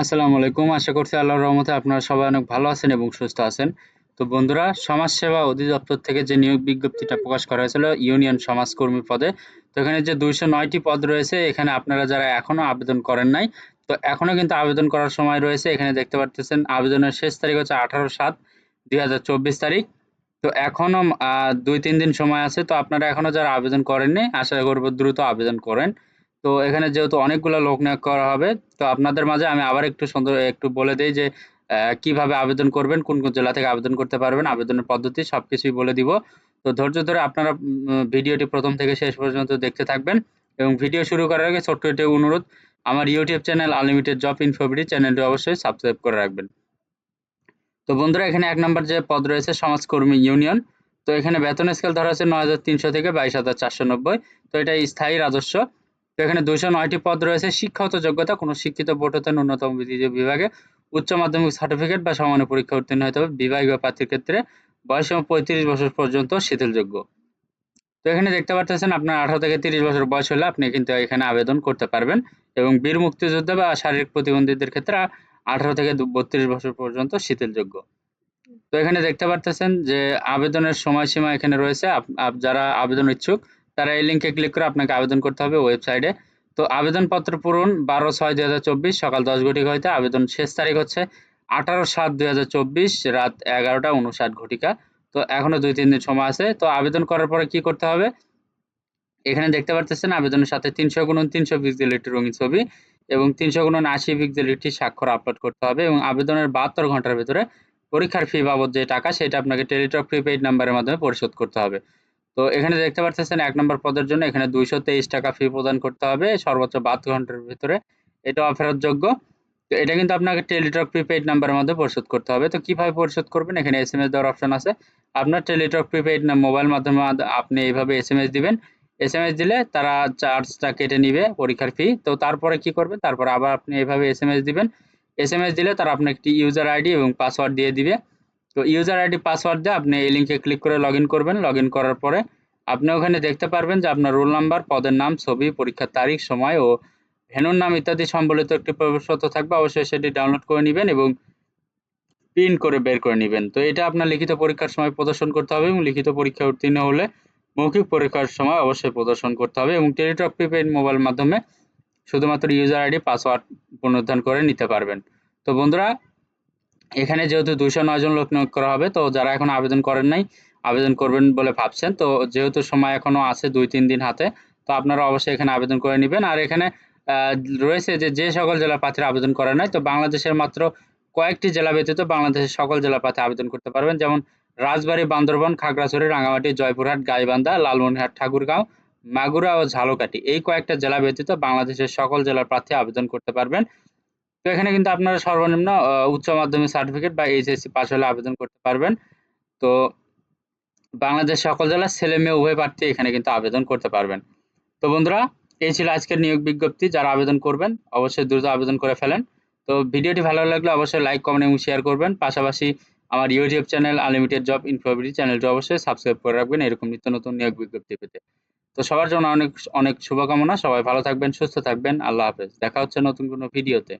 আসসালামু আলাইকুম। আশা করছি আল্লাহর রহমতে আপনারা সবাই অনেক ভালো আছেন এবং সুস্থ আছেন। তো বন্ধুরা সমাজসেবা অধিদপ্তর থেকে যে নিয়োগ বিজ্ঞপ্তিটা প্রকাশ করা হয়েছিল ইউনিয়ন সমাজকর্মী পদে তো এখানে যে দুইশো নয়টি পদ রয়েছে এখানে আপনারা যারা এখনও আবেদন করেন নাই তো এখনও কিন্তু আবেদন করার সময় রয়েছে। এখানে দেখতে পাচ্ছেন আবেদনের শেষ তারিখ হচ্ছে আঠারো সাত দুই তারিখ। তো এখনও আহ, দুই তিন দিন সময় আছে তো আপনারা এখনও যারা আবেদন করেননি আশা করব দ্রুত আবেদন করেন। তো এখানে যেহেতু অনেকগুলো লোক নিয়োগ করা হবে, তো আপনাদের মাঝে আমি আবার একটু সুন্দর একটু বলে দিই যে কীভাবে আবেদন করবেন, কোন কোন জেলা থেকে আবেদন করতে পারবেন, আবেদনের পদ্ধতি সবকিছুই বলে দিব। তো ধৈর্য ধরে আপনারা ভিডিওটি প্রথম থেকে শেষ পর্যন্ত দেখতে থাকবেন এবং ভিডিও শুরু করার আগে ছোট্ট একটি অনুরোধ, আমার YouTube channel unlimited job info BD চ্যানেলটি অবশ্যই সাবস্ক্রাইব করে রাখবেন। তো বন্ধুরা, এখানে এক নম্বর যে পদ রয়েছে, সমাজকর্মী ইউনিয়ন। তো এখানে বেতন স্কেল ধরা হচ্ছে নয় থেকে বাইশ হাজার চারশো নব্বই। তো এটা স্থায়ী রাজস্ব। তো এখানে দুইশো নয়টি পদ রয়েছে। শিক্ষাগত যোগ্যতা, কোনো শিক্ষিত বোর্ড হতে ন্যূনতম দ্বিতীয় বিভাগে উচ্চ মাধ্যমিক সার্টিফিকেট বা সমানের পরীক্ষা উত্তীর্ণ হতে হবে। বিভাগ বা প্রার্থীর ক্ষেত্রে বয়স পঁয়ত্রিশ বছর পর্যন্ত শিথিলযোগ্য। তো এখানে দেখতে পাচ্ছেন, আপনার আঠারো থেকে তিরিশ বছর বয়স হলে আপনি কিন্তু এখানে আবেদন করতে পারবেন এবং বীর মুক্তিযোদ্ধা বা শারীরিক প্রতিবন্ধীদের ক্ষেত্রে আঠারো থেকে বত্রিশ বছর পর্যন্ত শিথিলযোগ্য। তো এখানে দেখতে পারতেছেন যে আবেদনের সময়সীমা এখানে রয়েছে। যারা আবেদন ইচ্ছুক তারা এই লিঙ্কে ক্লিক করে আপনাকে আবেদন করতে হবে ওয়েবসাইটে তো আবেদনপত্র পূরণ বারো ছয় দুই হাজার চব্বিশ, সকাল দশ ঘটিকা হইতে আবেদন শেষ তারিখ হচ্ছে আঠারো সাত দুই হাজার চব্বিশ, রাত এগারোটা উনষাট ঘটিকা। তো এখনও দুই তিন দিন সময় আছে। তো আবেদন করার পরে কি করতে হবে? এখানে দেখতে পাচ্ছেন আবেদনের সাথে তিনশো গুণন তিনশো পিক্সেল একটি রঙিন ছবি এবং তিনশো গুণন আশি পিক্সেল একটি স্বাক্ষর আপলোড করতে হবে এবং আবেদনের বাহাত্তর ঘণ্টার ভিতরে পরীক্ষার ফি বাবদ যে টাকা, সেটা আপনাকে টেলিটক প্রিপেইড নাম্বারের মাধ্যমে পরিশোধ করতে হবে। তো এখানে দেখতে পাচ্ছেন এক নম্বর পদের জন্য এখানে দুইশো তেইশ টাকা ফি প্রদান করতে হবে, সর্বোচ্চ বাহাত্তর ঘণ্টার ভিতরে। এটা অফেরতযোগ্য। তো এটা কিন্তু আপনাকে টেলিটক প্রিপেইড নাম্বারের মধ্যে পরিশোধ করতে হবে। তো কীভাবে পরিশোধ করবেন? এখানে এস এম এস দেওয়ার অপশন আছে। আপনার টেলিটক প্রিপেইড মোবাইল মাধ্যমে আপনি এইভাবে এস এম এস দিবেন। এস এম এস দিলে তারা চার্জটা কেটে নিবে পরীক্ষার ফি তো তারপরে কি করবেন? তারপর আবার আপনি এইভাবে এস এম এস দিবেন। এস এম এস দিলে তারা আপনাকে একটি ইউজার আইডি এবং পাসওয়ার্ড দিয়ে দিবে। তো ইউজার আইডি পাসওয়ার্ড দিয়ে আপনি এই লিঙ্কে ক্লিক করে লগ করবেন। লগ করার পরে আপনি ওখানে দেখতে পারবেন যে আপনার রোল নাম্বার পদের নাম, ছবি, পরীক্ষার তারিখ, সময় ও ভেনুর নাম ইত্যাদি সম্বলিত একটি প্রবেশপত্র থাকবে। অবশ্যই সেটি ডাউনলোড করে নেবেন এবং প্রিন্ট করে বের করে নেবেন। তো এটা আপনার লিখিত পরীক্ষার সময় প্রদর্শন করতে হবে এবং লিখিত পরীক্ষা উত্তীর্ণ হলে মৌখিক পরীক্ষার সময় অবশ্যই প্রদর্শন করতে হবে এবং টেলিটক প্রিপেড মোবাইল মাধ্যমে শুধুমাত্র ইউজার আইডি পাসওয়ার্ড পুনরুদ্ধার করে নিতে পারবেন। তো বন্ধুরা এখানে যেহেতু দুইশো নয় জন লোক নিয়োগ করা হবে, তো যারা এখন আবেদন করেন নাই, আবেদন করবেন বলে ভাবছেন। তো যেহেতু সময় এখনও আছে দুই, তিন দিন হাতে, তো আপনারা অবশ্যই এখানে আবেদন করে নেবেন। আর এখানে রয়েছে যে যে সকল জেলা প্রার্থীরা আবেদন করে নাই, তো বাংলাদেশের মাত্র কয়েকটি জেলা ব্যতীত বাংলাদেশের সকল জেলা প্রার্থী আবেদন করতে পারবেন। যেমন রাজবাড়ী, বান্দরবন, খাগড়াছড়ি রাঙামাটি জয়পুরহাট, গাইবান্ধা, লালমনিরহাট, ঠাকুরগাঁও, মাগুরা ও ঝালকাঠি। এই কয়েকটা জেলা ব্যতীত বাংলাদেশের সকল জেলার প্রার্থী আবেদন করতে পারবেন। তো এখানে কিন্তু আপনারা সর্বনিম্ন উচ্চ মাধ্যমিক সার্টিফিকেট বা এইচএসসি পাস হলে আবেদন করতে পারবেন। তো বাংলাদেশ সকল জেলার ছেলে মেয়ে, উভয় প্রার্থী এখানে কিন্তু আবেদন করতে পারবেন। তো বন্ধুরা, এই ছিল আজকের নিয়োগ বিজ্ঞপ্তি। যারা আবেদন করবেন, অবশ্যই দ্রুত আবেদন করে ফেলেন। তো ভিডিওটি ভালো লাগলে অবশ্যই লাইক, কমেন্ট এবং শেয়ার করবেন। পাশাপাশি আমার YouTube channel unlimited job info BD চ্যানেলটি অবশ্যই সাবস্ক্রাইব করে রাখবেন এরকম নিত্য নতুন নিয়োগ বিজ্ঞপ্তি পেতে। তো সবার জন্য অনেক অনেক শুভকামনা। সবাই ভালো থাকবেন, সুস্থ থাকবেন। আল্লাহ হাফেজ। দেখা হচ্ছে নতুন কোনো ভিডিওতে।